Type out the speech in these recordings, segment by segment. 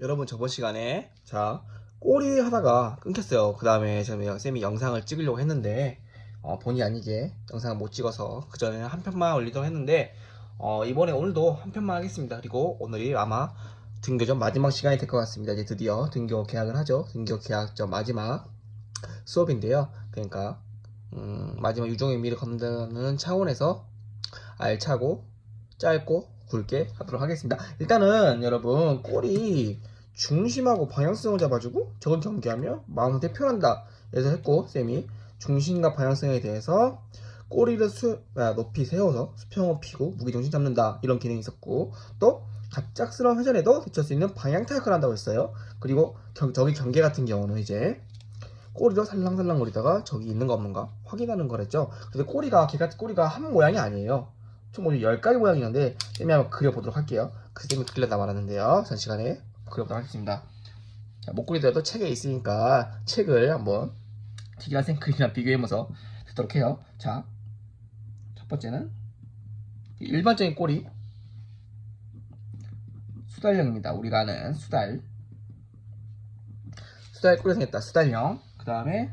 여러분 저번 시간에 자 꼬리 하다가 끊겼어요. 그 다음에 제가 쌤이 영상을 찍으려고 했는데 어, 본의 아니게 영상을 못 찍어서 그 전에 한 편만 올리도록 했는데 어, 이번에 오늘도 한 편만 하겠습니다. 그리고 오늘이 아마 등교전 마지막 시간이 될 것 같습니다. 이제 드디어 등교 계약을 하죠. 등교 계약전 마지막 수업인데요. 그러니까 음, 마지막 유종의 의미를 검다는 차원에서 알차고 짧고 굵게 하도록 하겠습니다. 일단은 여러분 꼬리 중심하고 방향성을 잡아주고 저걸 경계하며 마음을 표현한다. 그래서 했고 쌤이 중심과 방향성에 대해서 꼬리를 수, 아, 높이 세워서 수평을 피고 무게중심 잡는다 이런 기능이 있었고 또 갑작스러운 회전에도 대처할 수 있는 방향 타격을 한다고 했어요. 그리고 경, 저기 경계 같은 경우는 이제 꼬리로 살랑살랑 거리다가 저기 있는 거 없는가 확인하는 거랬죠. 그래서 꼬리가 개가 꼬리가 한 모양이 아니에요. 총 모두 10가지 모양이 있는데 쌤이 한번 그려보도록 할게요. 그 쌤이 그리려다 말았는데요. 전 시간에 그려보도록 하겠습니다. 자, 목걸이들도 책에 있으니까 책을 한번 디기란 쌤 그림이랑 비교해보면서 듣도록 해요. 자, 첫 번째는 일반적인 꼬리 수달형입니다. 우리가 아는 수달 수달 꼬리 생겼다. 수달형 그 다음에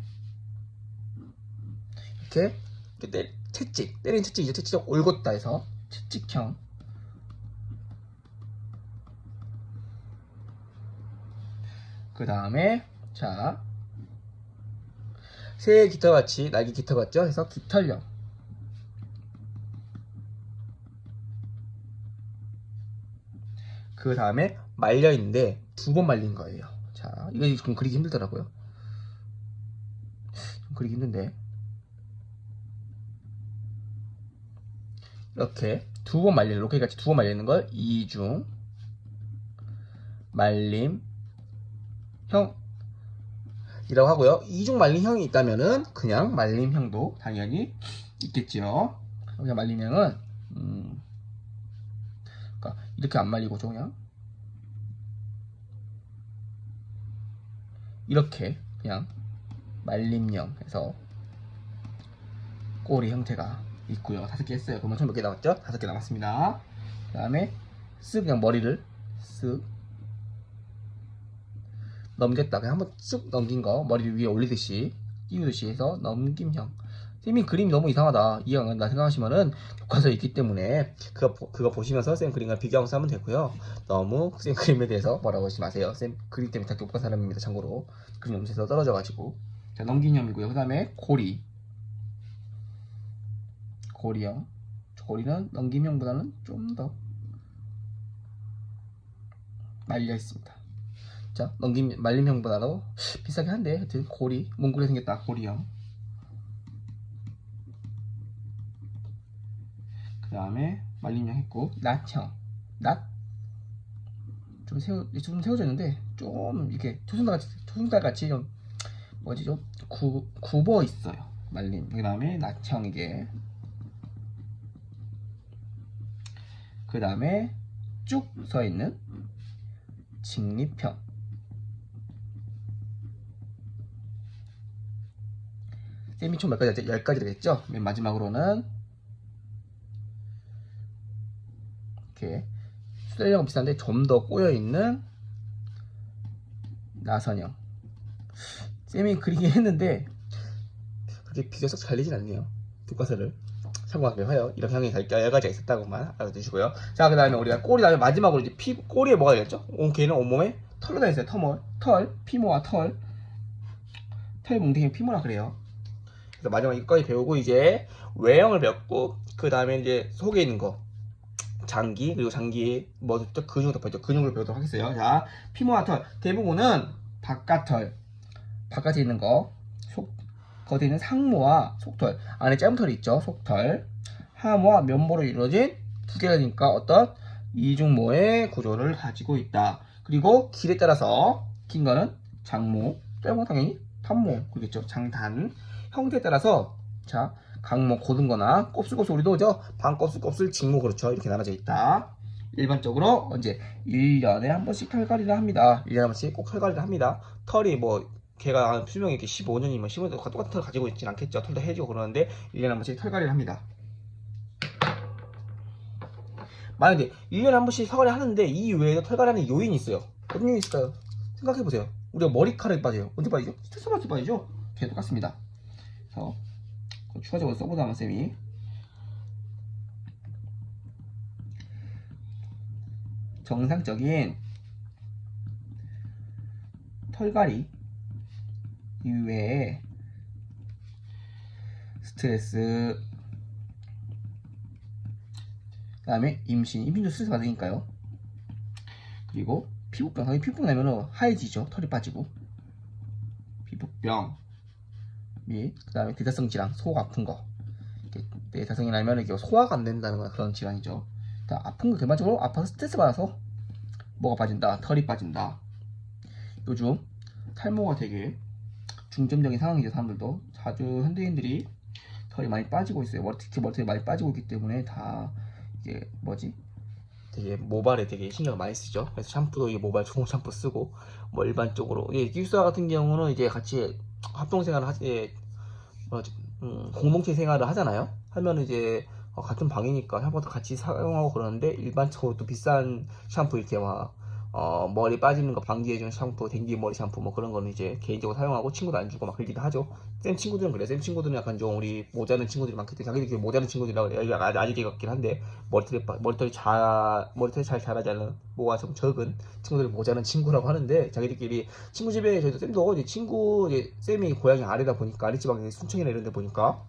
이렇게, 이렇게 때, 채찍 때리는 채찍이죠. 채찍 올곧다 해서 채찍형 그 다음에 자새 깃털 같이 날개 깃털 같죠? 해서 깃털형 그 다음에 말려 있는데 두 번 말린 거예요 자 이거 좀 그리기 힘들더라고요 좀 그리기 힘든데 이렇게 두 번 말리는 로켓 같이 두 번 말리는 걸 이중 말림 형 이라고 하고요. 이중 말림형이 있다면은 그냥 말림형도 당연히 있겠죠. 그냥 말림형은 음, 그러니까 이렇게 안 말리고 좀 그냥 이렇게 그냥 말림형 해서 꼬리 형태가 있고요. 다섯 개 했어요. 그러면 총 몇 개 남았죠? 다섯 개 남았습니다. 그 다음에 쓱 그냥 머리를 쓱 넘겼다. 그냥 한번 쓱 넘긴 거 머리 위에 올리듯이 띄우듯이 해서 넘김형. 쌤이 그림이 너무 이상하다. 이해가 안 간다 생각하시면은 교과서에 있기 때문에 그거, 보- 그거 보시면서 쌤 그림과 비교하면서 하면 되고요. 너무 쌤 그림에 대해서 뭐라고 하지 마세요. 쌤 그림 때문에 다 교과 사람입니다. 참고로 그림 염색에서 떨어져가지고 자 넘긴 형이고요. 그 다음에 고리 고리형 고리는 넘김형보다는 좀 더 말려 있습니다. 자 넘김 말림형보다도 비싸긴 한데 하여튼 고리 몽골에 생겼다. 고리형 그 다음에 말림형 했고 낫형. 낫 좀 세워 좀 세워져 있는데 좀 이렇게 초승달 같이 초승달 같이 좀 뭐지? 좀 구, 굽어 있어요. 말림. 그 다음에 낫형 이게 그 다음에 쭉 서 있는 직립형. 쌤이 총 몇 가지, 열 가지 되겠죠? 맨 마지막으로는 이렇게 수달형은 비슷한데 좀 더 꼬여있는 나선형. 쌤이 그리긴 했는데 그렇게 비교적 잘 되진 않네요. 교과서를 참고하기로 해요. 이런 형이 열 가지가 있었다고만 알아두시고요. 자 그 다음에 우리가 꼬리 다음에 마지막으로 이제 피 꼬리에 뭐가 되겠죠? 온 걔는 온몸에 털로 다녔어요. 털, 털 피모와 털. 털 뭉탱이 피모라 그래요. 그래서 마지막 이까지 배우고 이제 외형을 배웠고 그 다음에 이제 속에 있는 거. 장기 그리고 장기 뭐또 근육 덮어있죠. 근육을 배우도록 하겠어요. 자 피모와 털. 대부분은 바깥 털. 바깥에 있는 거속 겉에 있는 상모와 속털. 안에 짧은 털이 있죠 속털. 하모와 면모로 이루어진 두 개가 되니까 어떤 이중모의 구조를 가지고 있다. 그리고 길에 따라서 긴 거는 장모 짧은 건 당연히 단모 그겠죠. 장단 형태에 따라서 자 강모 고든 거나 곱슬곱슬 우리도 저 반곱슬곱슬 직모 그렇죠. 이렇게 나눠져 있다. 일반적으로 언제? 1년에 한 번씩 털갈이를 합니다. 1년에 한 번씩 꼭 털갈이를 합니다. 털이 뭐 걔가 수명이 이렇게 15년이면 15년 똑같은 털 가지고 있진 않겠죠 털도 해지고 그러는데 1년에 한 번씩 털갈이를 합니다 만약에 1년에 한 번씩 털갈이 하는데 이 외에도 털갈이하는 요인이 있어요 어떤 이유 있을까요? 생각해보세요. 우리가 머리카락이 빠져요. 언제 빠지죠? 스트레스 받을 때 빠지죠? 걔 똑같습니다. 그래서 추가적으로 써보자면 쌤이 정상적인 털갈이 이외에 스트레스 그 다음에 임신 임신도 스트레스 받으니까요. 그리고 피부병 당연히 피부병 나면은 하얘지죠. 털이 빠지고. 피부병. 및 그 다음에 대사성 질환 속 아픈 거. 대사성이 나면 이게 소화가 안 된다는 건 그런 질환이죠. 다 아픈 거 결과적으로 아파서 스트레스 받아서 뭐가 빠진다? 털이 빠진다. 요즘 탈모가 되게 중점적인 상황이죠 사람들도. 자주 현대인들이 털이 많이 빠지고 있어요. 머리 특히 머리털이 많이 빠지고 있기 때문에 다 이게 뭐지? 되게 모발에 되게 신경을 많이 쓰죠. 그래서 샴푸도 이게 모발 좋은 샴푸 쓰고 뭐 일반적으로. 이제 기숙사 같은 경우는 이제 같이 합동 생활을 하지 뭐지? 음, 공동체 생활을 하잖아요. 하면 이제 어, 같은 방이니까 샴푸도 같이 사용하고 그러는데 일반적으로 또 비싼 샴푸 이렇게 막 어, 머리 빠지는 거 방지해주는 샴푸, 댕기 머리 샴푸 뭐 그런 거는 이제 개인적으로 사용하고 친구도 안 주고 막 그러기도 하죠. 쌤 친구들은 그래. 쌤 친구들은 약간 좀 우리 모자는 친구들이 많기 때문에 자기들끼리 모자는 친구들이라고 그래요. 아직 아직 같긴 한데 머리털이 빠- 머리털이 잘 머리털이 잘 자라지 않은 뭐가 좀 적은 친구들이 모자는 친구라고 하는데 자기들끼리 친구 집에 저희도 쌤도 이제 친구 이제 쌤이 고향이 아래다 보니까 아래지방에 순천이나 이런 데 보니까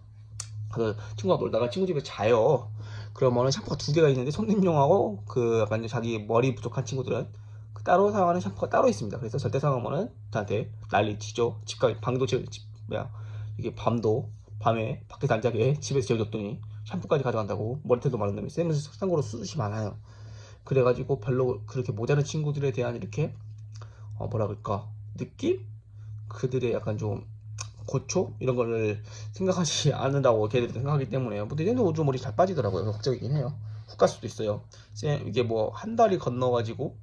그 친구가 놀다가 친구 집에 자요. 그러면은 샴푸가 두 개가 있는데 손님용하고 그 약간 자기 머리 부족한 친구들은 그 따로 사용하는 샴푸가 따로 있습니다. 그래서 절대 사용하면은 저한테 난리 치죠. 집가 방도 제 집, 뭐야 이게 밤도 밤에 밖에서 안 자게 집에서 재워줬더니 샴푸까지 가져간다고 머리털도 많은 놈이 쌤은 참고로 수숱이 많아요. 그래가지고 별로 그렇게 모자란 친구들에 대한 이렇게 어 뭐라 그럴까 느낌? 그들의 약간 좀 고초 이런 거를 생각하지 않는다고 걔들이 생각하기 때문에 뭐 내년도 오주 머리 잘 빠지더라고요. 걱정이긴 해요. 훅 갈 수도 있어요. 쌤 이게 뭐 한 달이 건너가지고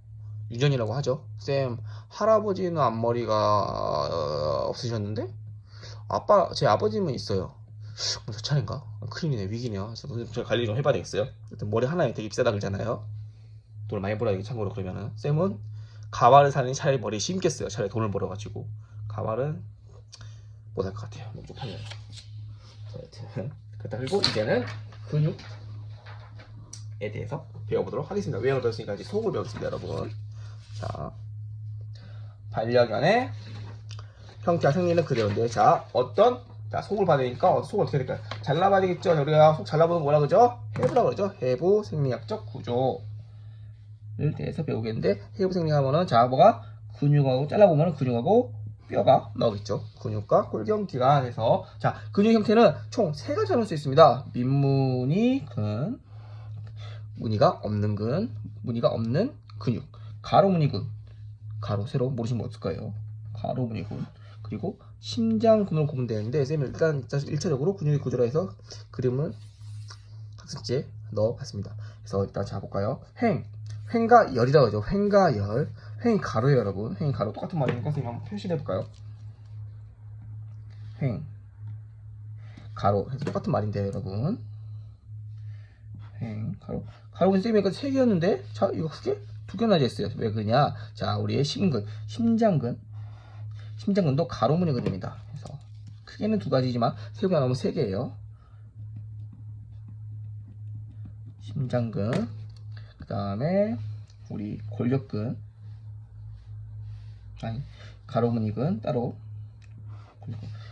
유전이라고 하죠. 쌤 할아버지는 앞머리가 어, 없으셨는데 아빠 제 아버지는 있어요. 그럼 저 차례인가? 큰일이네 위기네요. 그래서 제가 관리 좀 해봐야 되겠어요. 머리 하나에 되게 비싸다 그러잖아요. 돈을 많이 벌어야 되 참고로 그러면은 쌤은 가발을 사니 차라리 머리에 심겠어요. 차라리 돈을 벌어가지고 가발은 못할 것 같아요. 너무 쪽팔려요. 자, 여튼 그렇다 그리고 이제는 근육에 대해서 배워보도록 하겠습니다. 외형을 배웠으니까 이제 속을 배우겠습니다, 여러분. 자, 반려견의 형태와 생리는 그대로인데, 자, 어떤, 자, 속을 받으니까, 어, 속을 어떻게 될까요? 잘라봐야 되겠죠? 우리가 속 잘라보는 거 뭐라 그러죠? 해부라 그러죠? 해부 생리학적 구조를 대해서 배우겠는데, 해부 생리하면은, 자, 뭐가? 근육하고, 잘라보면 근육하고 뼈가 나오겠죠. 근육과 골경기관에서, 자, 근육 형태는 총 세 가지 나눌 수 있습니다. 민무늬 근, 무늬가 없는 근, 무늬가 없는 근육, 가로 무늬근, 가로 세로 모르시면 없을 거예요. 가로 무늬근, 그리고 심장근으로 구분되는데 쌤이 일단 1차적으로 근육의 구조라 해서 그림을 학습지에 넣어봤습니다. 그래서 일단 자 볼까요? 횡, 횡과 열이라고 하죠. 횡과 열, 횡이 가로예요, 여러분. 횡이 가로 똑같은 말이니까 선생님 한번 표시해 볼까요? 횡, 가로 똑같은 말인데요, 여러분. 횡, 가로. 가로근 쌤이 아까 세 개였는데, 자, 이거 크게 두 개나 있어요. 왜 그러냐? 자, 우리의 심근, 심장근. 심장근도 가로무늬 그림이다. 그래서 크게는 두 가지지만 세 개가 나오면 세 개예요. 심장근. 그 다음에 우리 골격근. 아니, 가로무늬근 따로.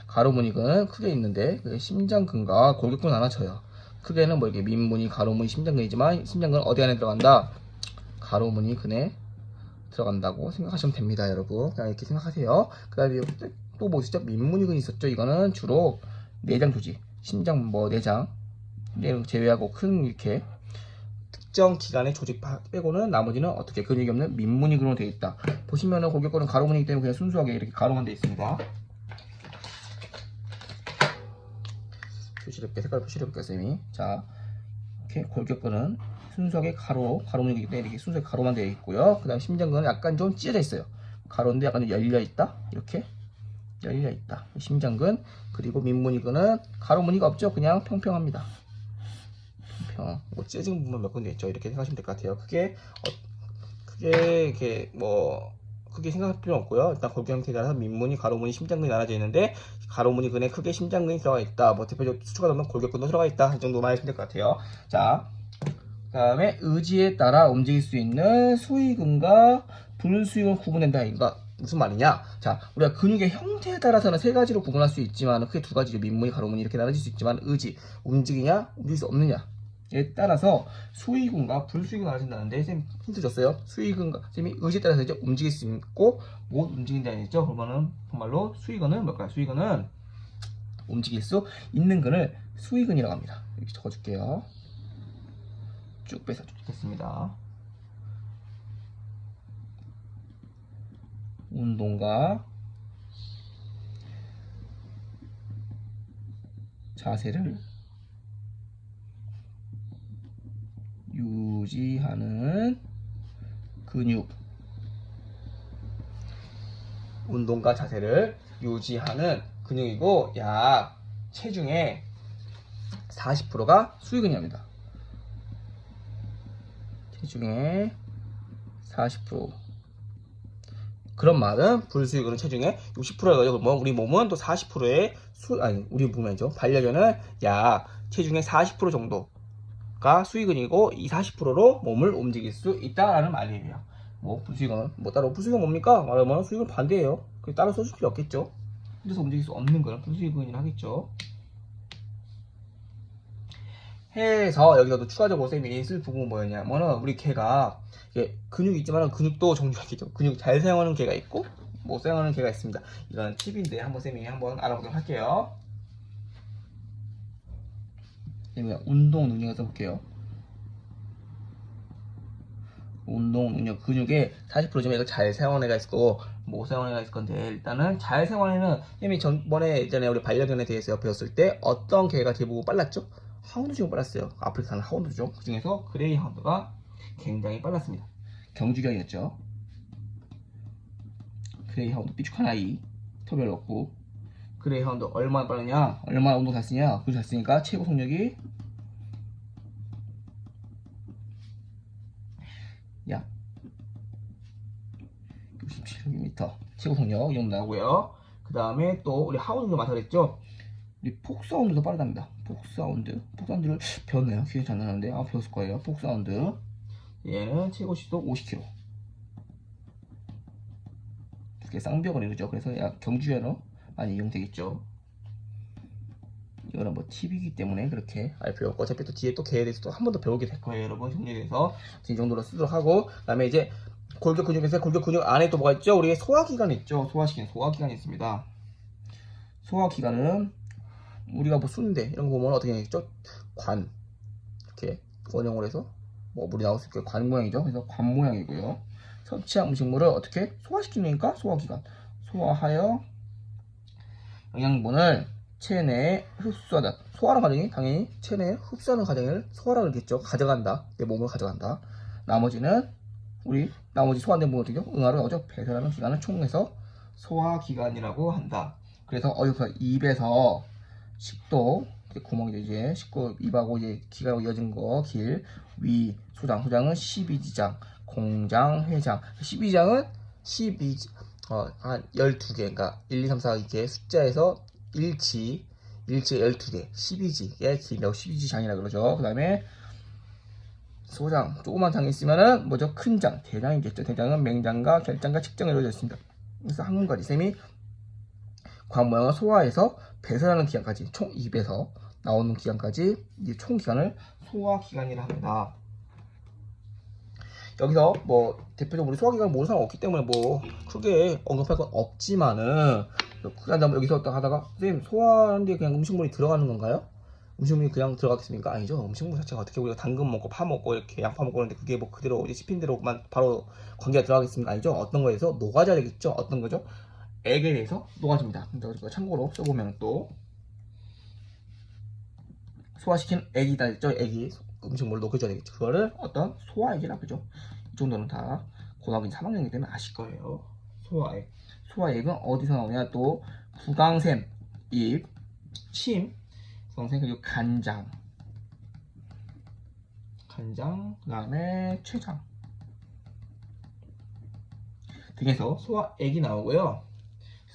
가로무늬근 크게 있는데 그게 심장근과 골격근 하나 쳐요. 크게는 뭐 이게 민무늬, 가로무늬, 심장근이지만 심장근은 어디 안에 들어간다? 가로무늬 근에 들어간다고 생각하시면 됩니다, 여러분. 그냥 이렇게 생각하세요. 그 다음에 또 뭐 있었죠? 민무늬근이 있었죠. 이거는 주로 내장 조직, 심장, 뭐 내장 제외하고 큰 이렇게 특정 기관의 조직 파- 빼고는 나머지는 어떻게 근육이 없는 민무늬근으로 되어 있다. 보시면은 골격근은 가로무늬이기 때문에 그냥 순수하게 이렇게 가로만 되어 있습니다. 표시를 게 색깔 볼게요, 쌤이. 자, 이렇게 골격근은 순수하게 가로, 가로무늬이기 때문에 이렇게 순수하게 가로만 되어 있고요. 그 다음 심장근은 약간 좀 찢어져 있어요. 가로인데 약간 좀 열려 있다. 이렇게 열려 있다. 심장근 그리고 민무늬근은 가로 무늬가 없죠. 그냥 평평합니다. 평평. 뭐 찢어진 부분 몇 군데 있죠. 이렇게 생각하시면 될 것 같아요. 그게 어, 크게 이렇게 뭐 크게 생각할 필요 없고요. 일단 골격 형태에 따라서 민문이 가로문이 심장근이 나눠져 있는데 가로문이 근에 크게 심장근이 들어가 있다. 뭐 대표적 수축가 되면 골격근도 들어가 있다. 이 정도만 하시면 될 것 같아요. 자, 그 다음에 의지에 따라 움직일 수 있는 수익근과 불수익을 구분한다. 이거 무슨 말이냐? 자, 우리가 근육의 형태에 따라서는 세 가지로 구분할 수 있지만 크게 두 가지죠. 민문이 가로문이 이렇게 나눠질 수 있지만 의지 움직이냐 움직일 수 없느냐 에 따라서 수의근과 불수의근 나눠진다는데 쌤 힌트 줬어요. 수의근과 쌤이 의지에 따라서 이제 움직일 수 있고 못 움직인다는 얘기죠. 그러면은 정말로 수의근은 뭘까요? 수의근은 움직일 수 있는 근을 수의근이라고 합니다. 이렇게 적어줄게요. 쭉 빼서 적겠습니다. 운동과 자세를 유지하는 근육 운동과 자세를 유지하는 근육이고 약 체중의 40%가 수익근이랍니다. 체중의 40% 그런 말은 불수익은 체중의 60%가 거죠. 그러면 우리 몸은 또 40%의 수 아니 우리 몸이죠. 반려견은 약 체중의 40% 정도가 수익은이고 이 40%로 몸을 움직일 수 있다라는 말이에요. 뭐 불수익은 뭐 따로 불수익은 뭡니까? 말하면 수익은 반대예요. 그 따로 써줄 필요 없겠죠. 혼자서 움직일 수 없는 거는 불수익은이라 하겠죠. 해서 여기서도 추가적으로 쌤이 쓸 부분은 뭐였냐면은 우리 개가 근육이 있지만 근육도 종류가 있겠죠. 근육 잘 사용하는 개가 있고 못 사용하는 개가 있습니다. 이건 팁인데 한번 쌤이 한번 알아보도록 할게요. 운동 능력을 써볼게요. 운동 능력 근육의 40%쯤 이걸 잘 사용하는 애가 있을 거고 못 사용하는 애가 있을 건데 일단은 잘 사용하는 쌤이 전번에 예전에 우리 반려견에 대해서 배웠을 때 어떤 개가 대부분 빨랐죠? 하운드 중에 빨랐어요. 아프리카 사는 하운드죠. 그 중에서 그레이 하운드가 굉장히 빨랐습니다. 경주견이었죠. 그레이 하운드 삐죽한 아이, 터별 없고. 그레이 하운드 얼마나 빠르냐? 얼마나 운동 잘 쓰냐? 그잘 쓰니까 최고 속력이 약 67km 최고 속력 이 정도 나오고요. 그 다음에 또 우리 하운드도 그랬죠? 우리 폭사운드도 빠르답니다. 폭 사운드. 폭 사운드를 배웠나요? 기억이 잘 나는데. 아, 배웠을 거예요. 폭 사운드. 얘는 최고 시속 50km. 이렇게 쌍벽을 이루죠. 그래서 약 경주에로 많이 이용되겠죠. 이거는 뭐 팁이기 때문에 그렇게 알 필요 없고 어차피 또 뒤에 또 개에 대해서 또 한 번 더 배우게 될 거예요 여러분 정리에 대해서 이 정도로 쓰도록 하고 그 다음에 이제 골격 근육에서 골격 근육 안에 또 뭐가 있죠? 우리 소화기관 있죠? 소화시키는 소화기관이 있습니다 소화기관은 우리가 뭐 순대 이런 거 보면 어떻게 되겠죠? 관 이렇게 원형으로 해서 뭐 물이 나올 수 있게 관 모양이죠. 그래서 관 모양이고요. 섭취한 음식물을 어떻게 소화시키니까 소화기관 소화하여 영양분을 체내에 흡수하다. 소화하는 과정이 당연히 체내에 흡수하는 과정을 소화라 그러겠죠. 가져간다. 내 몸을 가져간다. 나머지는 우리 나머지 소화된 부분 어떻게 응아로 나오죠. 배설하는 기관을 총해서 소화기관이라고 한다. 그래서 어디서 입에서 식도 구멍이 이제 식구 입하고 이제 기가 이어진 거 길 위 소장 소장은 12지장 공장 회장. 12장은 12 어, 한 12개 그러니까 1, 2, 3, 4 이렇게 숫자에서 일치 일치 12개 12지의 길이라고 12지장이라 그러죠. 그 다음에 소장 조그만 장이 있으면은 뭐죠? 큰장 대장이겠죠. 대장은 맹장과 결장과 측장이 이루어져 있습니다. 그래서 한 가지 쌤이 관 모양을 소화해서 배설하는 기간까지 총 입에서 나오는 기간까지 이총 기간을 소화 기간이라 합니다. 여기서 뭐 대표적으로 우리 소화 기간 모르는 사람 없기 때문에 뭐 크게 언급할 건 없지만은 그냥 여기서 딱 하다가 선생님 소화하는데 그냥 음식물이 들어가는 건가요? 음식물이 그냥 들어가겠습니까? 아니죠. 음식물 자체가 어떻게 우리가 당근 먹고 파 먹고 이렇게 양파 먹고 그러는데 그게 뭐 그대로 이제 씹힌 대로만 바로 관계가 들어가겠습니까? 아니죠. 어떤 거에서 녹아져야 되겠죠. 어떤 거죠? 액에 대해서 녹아집니다. 그러니까 참고로 써보면 또 소화시킨 액이다 했죠. 액이 음식물을 녹여줘야 되겠죠. 그거를 어떤 소화액이라 그죠. 이 정도는 다 고등학교 3학년이기 때문에 아실 거예요. 소화액. 소화액은 어디서 나오냐 또 구강샘, 입, 침, 구강샘 그리고 간장, 간장, 그 다음에 췌장. 등에서 소화액이 나오고요.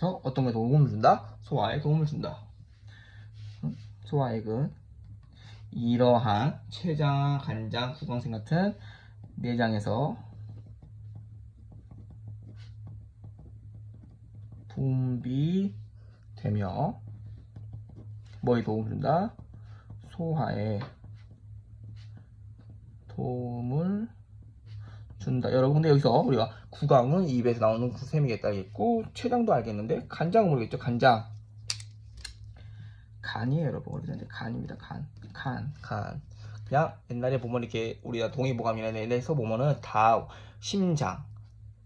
그래서 어떤 게 도움을 준다? 소화에 도움을 준다. 음, 소화액은 이러한 췌장, 간장, 구강생 같은 내장에서 분비되며 뭐에 도움을 준다? 소화에 도움을 준다. 여러분 근데 여기서 우리가 구강은 입에서 나오는 구샘이겠다 했고 췌장도 알겠는데 간장은 모르겠죠? 간장 간이에요 여러분 우리는 간입니다 간. 간. 간. 그냥 옛날에 보면 이렇게 우리가 동의보감이나 이런 서 보면은 다 심장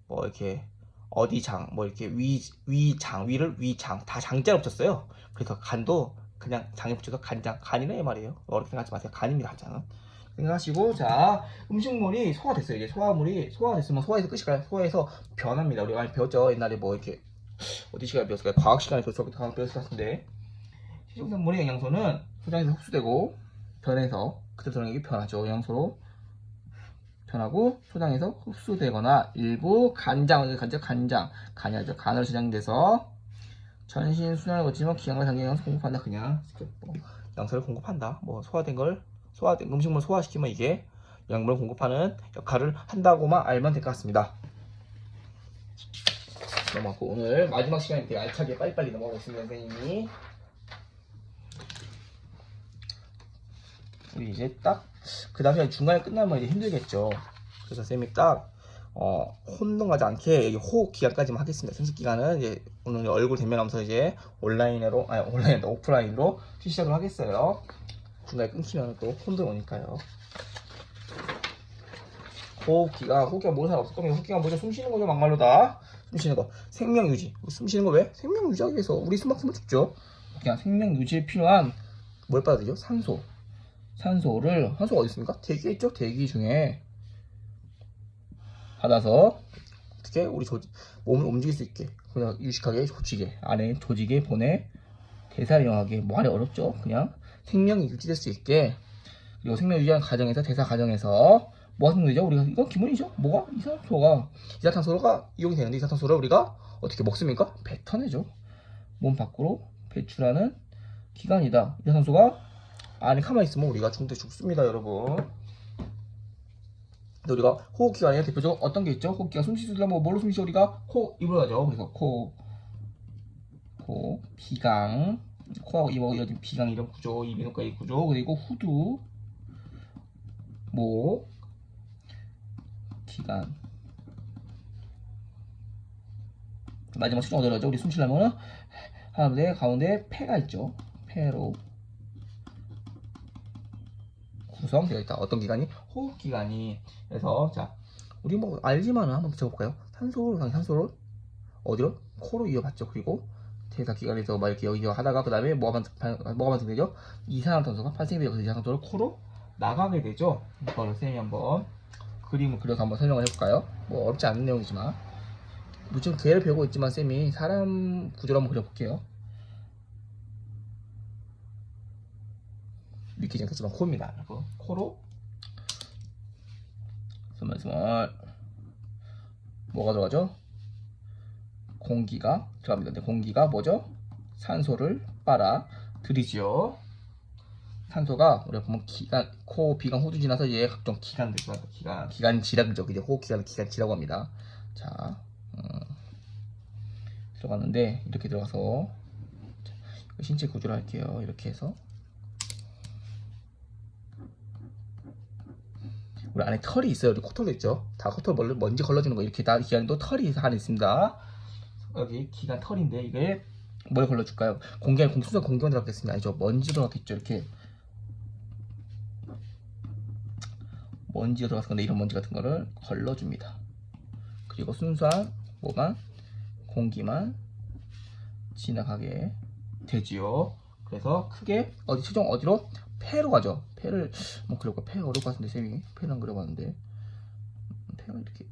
뭐 이렇게 어디장 뭐 이렇게 위 위장 위를 위장 다 장자로 붙였어요. 그래서 간도 그냥 장에 붙여서 간장 간이네 이 말이에요. 어렵게 생각하지 마세요. 간입니다 간장은. 생각하시고 자 음식물이 소화됐어요. 이제 소화물이 소화됐으면 소화해서 끝일까요? 소화해서 변합니다. 우리가 많이 배웠죠. 옛날에 뭐 이렇게 어디 시간에 배웠을까요? 과학 시간에 배웠을 과학 배웠을 것 같은데 식용산물의 영양소는 소장에서 흡수되고 변해서 그때 들어가게 변하죠. 영양소로 변하고 소장에서 흡수되거나 일부 간장, 간장, 간장, 간이 아니죠. 간으로 저장돼서 전신 순환을 거치면 기관과 장기 영양소 공급한다. 그냥 뭐 영양소를 공급한다. 뭐 소화된 걸 소화된 음식물 소화시키면 이게 영양분을 공급하는 역할을 한다고만 알면 될 것 같습니다. 넘어가고 오늘 마지막 시간에 이렇게 알차게 빨리빨리 넘어가고 있습니다, 선생님이. 우리 이제 딱 그 다음에 중간에 끝나면 이제 힘들겠죠. 그래서 쌤이 딱 어, 혼동하지 않게 여기 호흡 기간까지만 하겠습니다. 생식 기간은 이제 오늘 얼굴 대면하면서 이제 온라인으로 아니 온라인 오프라인으로 시작을 하겠어요. 중간에 끊기면 또 혼돈 오니까요. 호흡 기간 호흡 기간 모르는 사람 없을 겁니다. 호흡 기간 뭐죠? 숨 쉬는 거죠 막말로 다. 숨 쉬는 거 생명 유지. 숨 쉬는 거 왜? 생명 유지하기 위해서 우리 숨막숨을 죽죠. 그냥 생명 유지에 필요한 뭘 되죠? 산소. 산소를 산소가 어디 있습니까? 대기에 있죠. 대기 중에 받아서 어떻게 우리 조직 몸을 움직일 수 있게 그냥 유식하게 조직에 안에 조직에 보내 대사령하게 뭐 하기 어렵죠. 그냥 생명이 유지될 수 있게 그리고 생명 유지하는 과정에서 대사 과정에서 뭐가 생성되죠? 우리가 이건 기본이죠. 뭐가 이산화탄소가 이산화탄소가 이용이 되는데 이산화탄소를 우리가 어떻게 먹습니까? 뱉어내죠. 몸 밖으로 배출하는 기관이다. 이산화탄소가 안에 가만히 있으면 우리가 죽는데 죽습니다, 여러분. 근데 우리가 호흡기관에 대표적으로 어떤 게 있죠? 호흡기관 숨 쉬려면 뭐 뭘로 숨 쉬어 우리가 코 입으로 하죠. 그래서 코, 코, 비강, 코하고 입하고 이어진 비강 이런 구조, 이비인후과 이 구조, 그리고 후두, 목, 기관. 마지막 어디로 하죠? 우리 숨 쉬려면은 하는데 가운데 폐가 있죠. 폐로 구성되어 있다. 어떤 기관이? 호흡 기관이. 그래서 자, 우리 뭐 알지만은 한번 붙여볼까요? 산소를 당 산소를 어디로? 코로 이어받죠. 그리고 대사 기관에서 막 이렇게 여기 하다가 그 다음에 뭐가 반, 뭐가 반응되죠? 이산화탄소가 발생되죠. 그래서 이산화탄소를 코로 나가게 되죠. 이거를 쌤이 한번 그림을 그려서 한번 설명을 해볼까요? 뭐 어렵지 않은 내용이지만 무슨 개를 배우고 있지만 쌤이 사람 구조를 한번 그려볼게요. 믿기지 않겠지만 코입니다. 여러분. 코로 스멀스멀 뭐가 들어가죠? 공기가 들어갑니다. 근데 공기가 뭐죠? 산소를 빨아 들이지요. 산소가 우리가 보면 기관, 코, 비강, 호두 지나서 이제 각종 기관들 들어가서 기관, 기관지라그죠. 이제 호흡 기관을 기관지라고 합니다. 자, 음, 들어갔는데 이렇게 들어가서 자, 신체 구조를 할게요. 이렇게 해서 우리 안에 털이 있어요. 우리 코털도 있죠. 다 코털 먼- 먼지 걸러주는 거 이렇게 다 기관도 털이 안에 있습니다. 여기 기관 털인데 이게 뭘 걸러줄까요? 공기 공수전 공기만 들어갔겠습니다. 아니죠. 먼지 들어갔겠죠. 이렇게 먼지가 들어갔을 건데 이런 먼지 같은 거를 걸러줍니다. 그리고 순수한 뭐만 공기만 지나가게 되지요. 그래서 크게 어디 최종 어디로 폐로 가죠. 폐를 뭐 그려볼까? 폐 어려울 것 같은데 쌤이 폐는 그려봤는데 음, 폐가 이렇게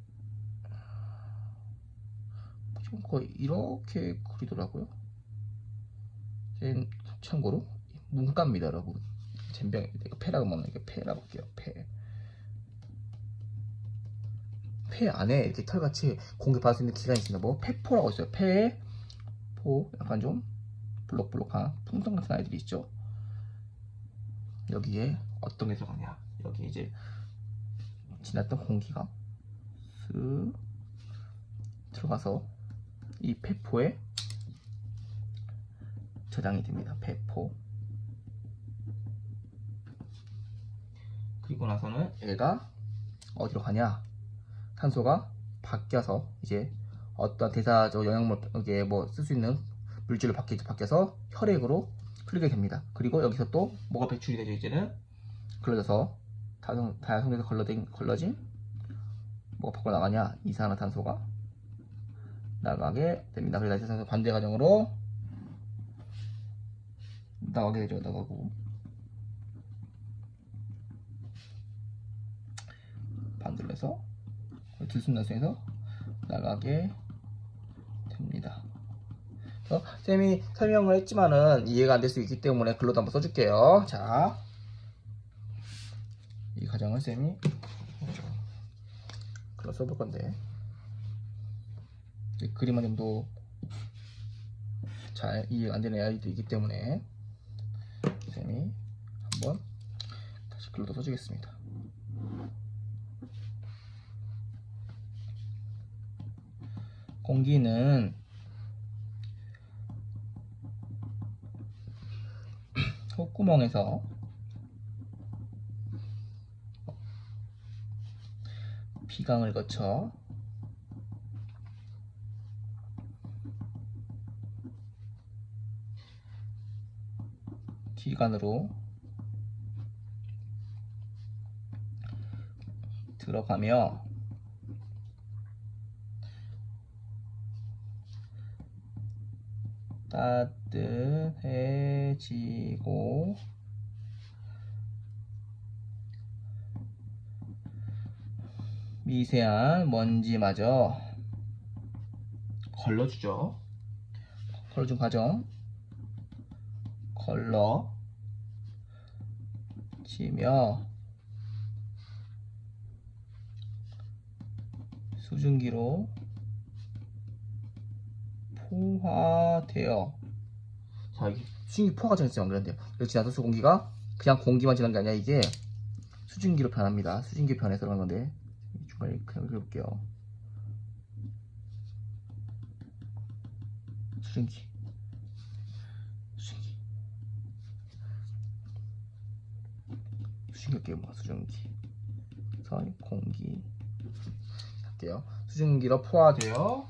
거의 이렇게 그리더라고요. 쌤 참고로 문과입니다, 여러분. 잼병 이거 폐라고 하면 이게 폐라고 할게요. 폐. 폐 안에 이렇게 털같이 공기 받을 수 있는 기관이 있습니다. 뭐 폐포라고 있어요. 폐포 약간 좀 볼록볼록한 풍선 같은 아이들이 있죠. 여기에 어떤 게 들어가냐? 여기 이제 지났던 공기가 쓱 들어가서 이 폐포에 저장이 됩니다. 폐포. 그리고 나서는 얘가 어디로 가냐? 탄소가 바뀌어서 이제 어떤 대사적 영양물 이게 뭐쓸 수 있는 물질로 바뀌, 바뀌어서 혈액으로 흐르게 됩니다. 그리고 여기서 또 뭐가 배출이 되죠 이제는 걸러져서 다성 다성에서 걸러진 걸러진 뭐가 밖으로 나가냐 이산화탄소가 나가게 됩니다. 그래서 반대 과정으로 나가게 되죠 나가고 반대로 해서 들숨날숨에서 나가게 됩니다. 그래서 쌤이 설명을 했지만은 이해가 안 될 수 있기 때문에 글로도 한번 써줄게요. 자, 이 과정을 쌤이 글로 써볼 건데 이 그림만 좀더 잘 이해가 안 되는 아이도 있기 때문에 쌤이 한번 다시 글로도 써주겠습니다. 공기는 콧구멍에서 비강을 거쳐 기관으로 들어가며 따뜻해지고 미세한 먼지마저 걸러주죠. 걸러준 과정 걸러 지며 수증기로 포화되어 자 이게 수증기 포화가 전했지만 그런데요. 여기 지나서 수 공기가 그냥 공기만 지난 게 아니라 이게 수증기로 변합니다. 수증기 변해서 그런 건데 중간에 그냥 수증기 수증기 할게요 뭐 수증기? 선 공기. 할게요? 수증기로 포화되어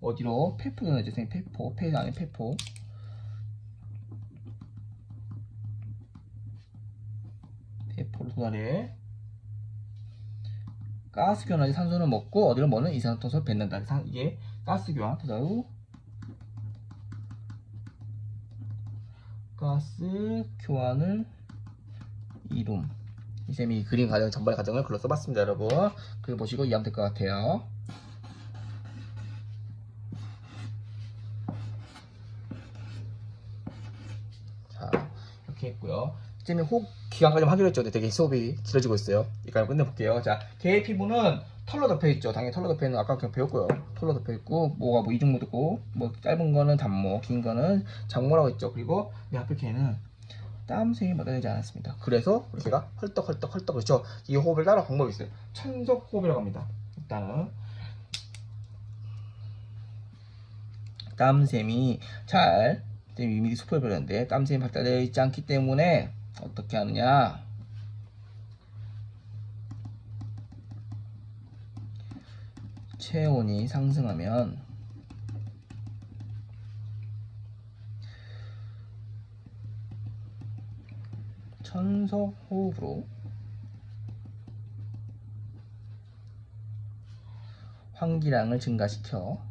어디로? 폐포는 이제 선생님 폐포 폐 안에 폐포. 폐포로 도달해 가스 교환하지 산소를 먹고 어디로 먹는? 이산화탄소를 뱉는다. 산- 이게 가스 교환. 도달 후 가스 교환을 이룸. 이 쌤이 그림 과정 전반의 과정을 글로 써봤습니다 여러분. 그거 보시고 이해하면 될 것 같아요. 자 이렇게 했고요. 쌤이 호흡 기간까지 하기로 했죠. 근데 되게 수업이 길어지고 있어요. 이까지 끝내볼게요. 자 개의 피부는 털로 덮여 있죠. 당연히 털로 덮여 있는 아까 그냥 배웠고요. 털로 덮여 있고 뭐가 뭐 이중모 있고 뭐 짧은 거는 단모 긴 거는 장모라고 했죠. 그리고 이 앞에 개는 땀샘이 맞아되지 않았습니다. 그래서 우리가 헐떡헐떡 헐떡 그렇죠. 이 호흡을 따라 방법이 있어요. 천석 호흡이라고 합니다. 일단은 땀샘이 잘 이미 수포를 버렸는데 땀샘이 발달되어 있지 않기 때문에 어떻게 하느냐? 체온이 상승하면 천석 호흡으로. 환기량을 증가시켜.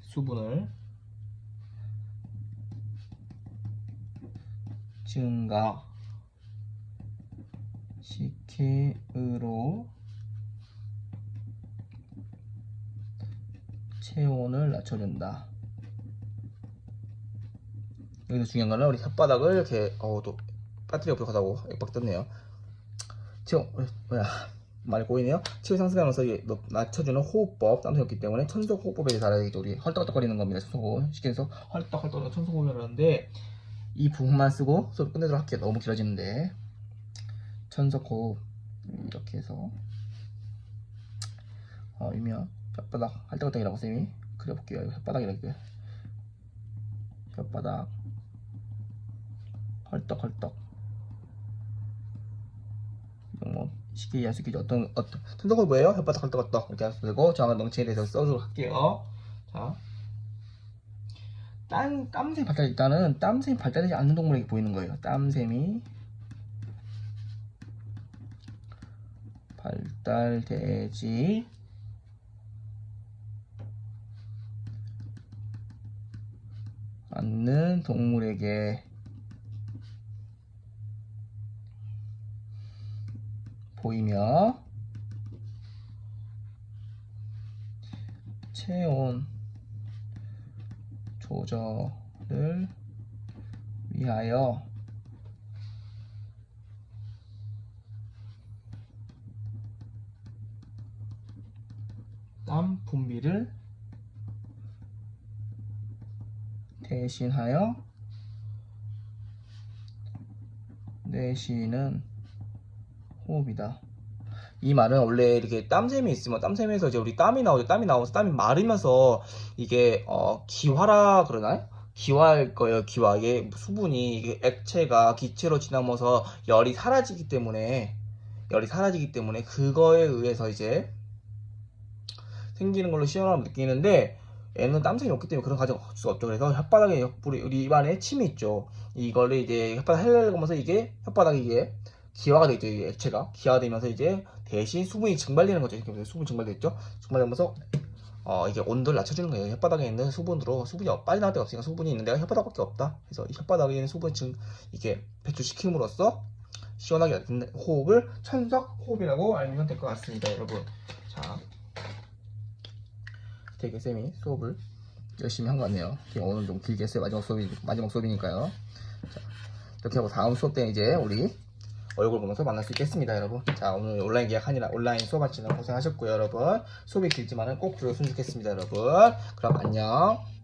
수분을 증가 시키으로 체온을 낮춰준다. 여기서 중요한 거는 우리 혓바닥을 이렇게 어우 또 배터리가 부족하다고 액박 떴네요. 지금 어, 뭐야 많이 꼬이네요. 치유 상승 하면서 이게 높- 낮춰주는 호흡법 땀새였기 때문에 천석 호흡법에 대해서 알아야겠죠. 우리 헐떡헐떡거리는 겁니다. 천석 호흡 쉽게 해서 헐떡헐떡 천석 호흡이라고 하는데 이 부분만 쓰고 수업 끝내도록 할게요. 너무 길어지는데. 천석 호흡 이렇게 해서 어, 이면 혓바닥 할떡할떡이라고 쌤이 그려볼게요. 이거 혓바닥이라고 혓바닥. 헐떡헐떡. 뭐 쉽게 이해할 수 있겠죠. 어떤 어떤 천석호흡 뭐예요? 혓바닥 헐떡헐떡. 이렇게 하셔도 되고 정확한 명칭에 대해서 써주도록 할게요. 자. 땀, 땀샘 발달 일단은 땀샘이 발달되지 않는 동물에게 보이는 거예요. 땀샘이 발달되지 않는 동물에게 보이며 체온 조절을 위하여 땀 분비를 대신하여 내쉬는 호흡이다. 이 말은 원래 이렇게 땀샘이 있으면 땀샘에서 이제 우리 땀이 나오죠. 땀이 나오면서 땀이 마르면서 이게 어 기화라 그러나요? 기화일 거예요. 기화 이게 수분이 이게 액체가 기체로 지나면서 열이 사라지기 때문에 열이 사라지기 때문에 그거에 의해서 이제 생기는 걸로 시원함을 느끼는데 얘는 땀샘이 없기 때문에 그런 과정을 거칠 수 없죠. 그래서 혓바닥에 우리 우리 입안에 침이 있죠. 이거를 이제 혓바닥 헬레면서 이게 혓바닥이 이게 기화가 되죠. 이 액체가 기화되면서 이제 대신 수분이 증발되는 거죠. 이렇게 수분 증발됐죠. 증발되면서 어 이게 온도를 낮춰주는 거예요. 혓바닥에 있는 수분으로 수분이 빠져나갈 데가 없으니까 수분이 있는 데가 혓바닥밖에 없다. 그래서 이 혓바닥에 있는 수분 증 이게 배출시킴으로써 시원하게 호흡을 천석 호흡이라고 알면 될 것 같습니다, 여러분. 자, 되게 쌤이 수업을 열심히 한 것 같네요. 오늘 좀 길게 했어요. 마지막 수업이 마지막 수업이니까요. 자, 이렇게 하고 다음 수업 때는 이제 우리 얼굴 보면서 만날 수 있겠습니다, 여러분. 자, 오늘 온라인 계약 아니라 온라인 수업 하시느라 고생하셨고요, 여러분. 수업이 길지만은 꼭 들어줬으면 좋겠습니다, 여러분. 그럼 안녕.